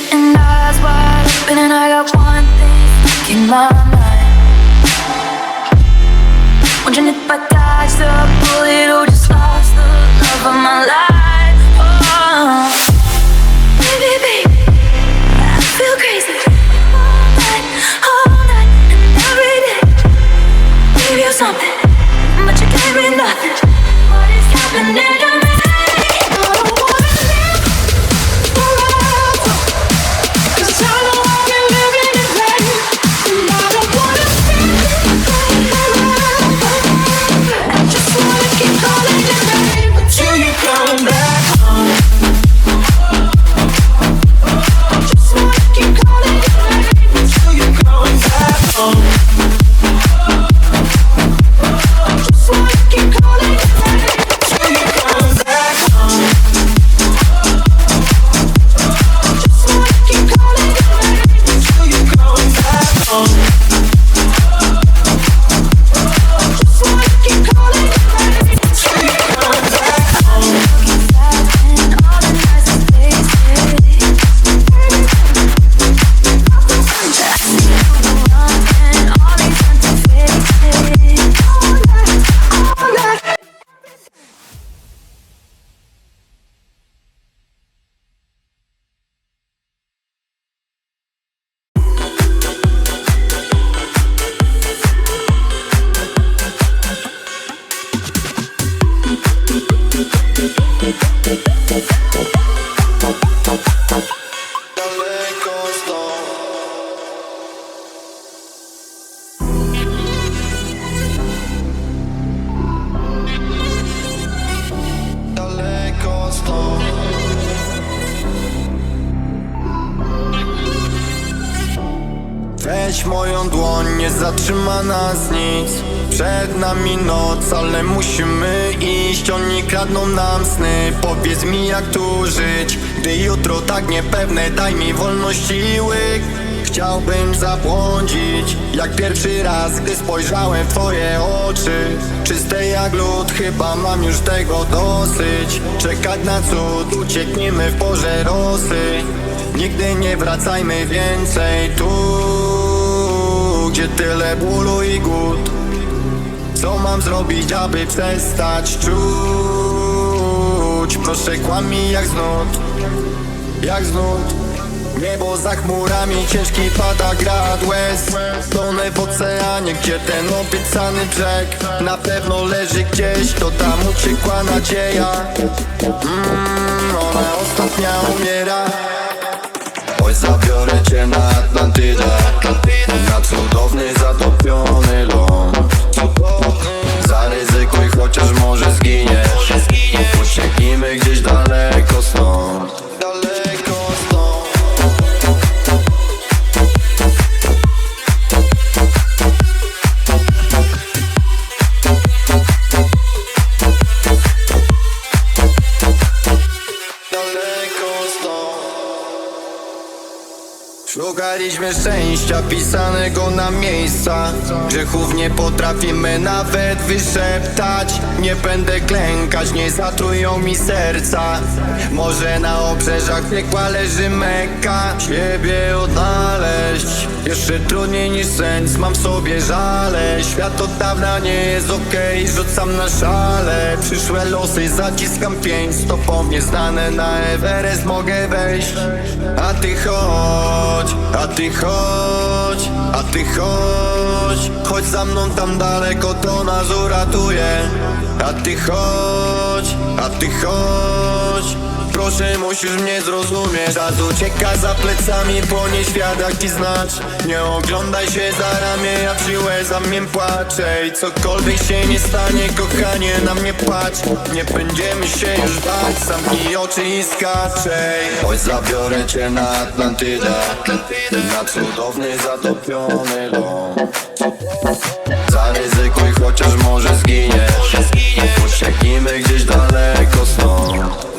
sitting eyes wide open, and I got one thing in mind. Stąd Weź moją dłoń, nie zatrzyma nas nic. Przed nami noc, ale musimy iść. Oni kradną nam sny. Powiedz mi jak tu żyć? Gdy jutro tak niepewne Daj mi wolność i łyk Chciałbym zabłądzić Jak pierwszy raz, gdy spojrzałem w twoje oczy. Czyste jak lód, chyba mam już tego dosyć. Czekać na cud, uciekniemy w porze rosy. Nigdy nie wracajmy więcej tu Gdzie tyle bólu i głód. Co mam zrobić, aby przestać czuć? Proszę kłamij jak znud Jak znud Niebo za chmurami, ciężki pada grad łez. Tonę w oceanie, gdzie ten obiecany brzeg Na pewno leży gdzieś, to tam uciekła nadzieja. Mmm, ona ostatnia umiera. Oj, zabiorę cię na Atlantydę. Na cudowny, zatopiony Szukaliśmy szczęścia pisanego na miejsca. Grzechów nie potrafimy nawet wyszeptać. Nie będę klękać, nie zatrują mi serca. Może na obrzeżach piekła leży meka. Siebie odnaleźć Jeszcze trudniej niż sens, mam w sobie żale. Świat od dawna nie jest okej, rzucam na szale. Przyszłe losy, zaciskam pięć. Z tobą nieznane na Everest mogę wejść. A ty chodź, a ty chodź, a ty chodź Chodź za mną tam daleko, to nas uratuje. A ty chodź, a ty chodź proszę, musisz mnie zrozumieć. Czas ucieka za plecami, po niej świadaki znać. Nie oglądaj się za ramię, ja w siłę za mnie płaczę. I cokolwiek się nie stanie, kochanie, na mnie płacz. Nie będziemy się już bać, zamknij oczy i skaczej Oj, zabiorę cię na Atlantydę. Na cudowny, zatopiony ląd Zaryzykuj, chociaż może zginiesz. Ucieknijmy gdzieś daleko stąd.